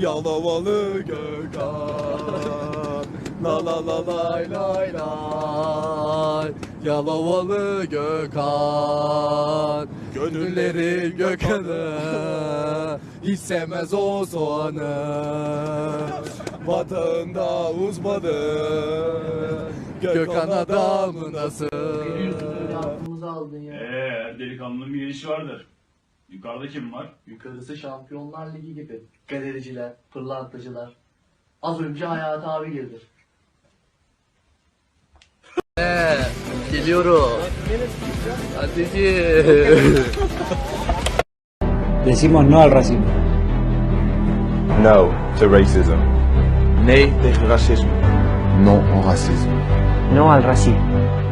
Yalovalı Gökhan. La la la lay lay lay. Yalovalı Gökhan. Gönülleri Gökhan'ı Hiç sevmez o soğanı. Batağında uzmadı. Gökhan adamı nasıl? Aklımızı aldın ya. Eee her delikanlının bir gelişi vardır. Yukarıda kim var? Yukarısı Şampiyonlar Ligi gibi. Galericiler, pırlantacılar. Az önce Hayat abi girdi. Geliyorum Anneciğim Decimos no al racismo. No to racism. Ney? Racisme. Non au racisme. No al racismo.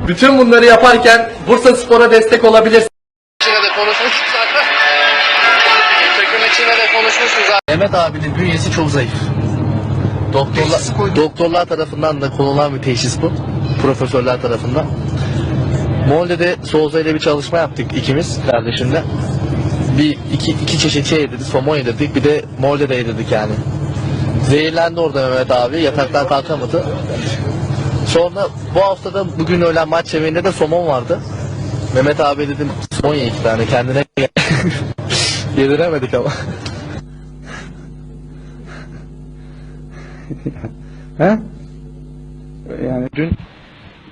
Bütün bunları yaparken Bursa Spor'a destek olabilirsin. Mehmet abinin bünyesi çok zayıf. Doktorlar, doktorlar tarafından da konulan bir teşhis bu. Profesörler tarafından. Molde'de Souza ile bir çalışma yaptık ikimiz kardeşimle. Bir iki, iki çeşit şey yedirdik, somon yedirdik bir de Molde'de yedirdik yani. Zehirlendi orada Mehmet abi, yataktan kalkamadı. Sonra bu haftada bugün öğlen maç yemeğinde de somon vardı. Mehmet abi dedim somon ye iki tane kendine gel. Yediremedik ama. ¿Eh? Yani Dün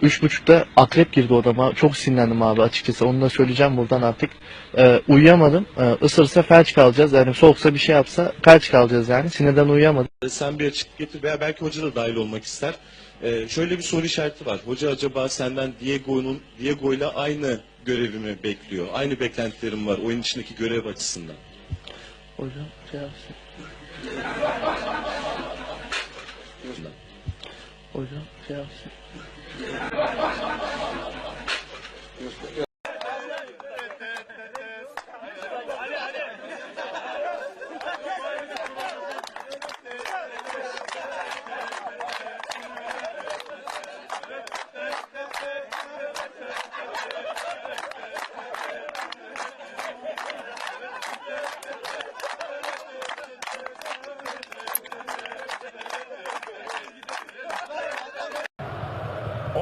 üç buçukta akrep girdi odama. Çok sinirlendim abi açıkçası. Onu da söyleyeceğim buradan artık. Ee, uyuyamadım. Ee, ısırsa felç kalacağız. Yani soğuksa bir şey yapsa felç kalacağız yani. Sinirden uyuyamadım. Sen bir açık getir veya belki hoca da dahil olmak ister. Ee, şöyle bir soru işareti var. Hoca acaba senden Diego'nun Diego ile aynı görevimi bekliyor. Aynı beklentilerim var oyun içindeki görev açısından. Hocam yapsın. Hocam şey yapsın.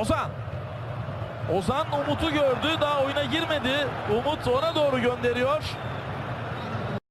Ozan. Ozan Umut'u gördü. Daha oyuna girmedi. Umut ona doğru gönderiyor.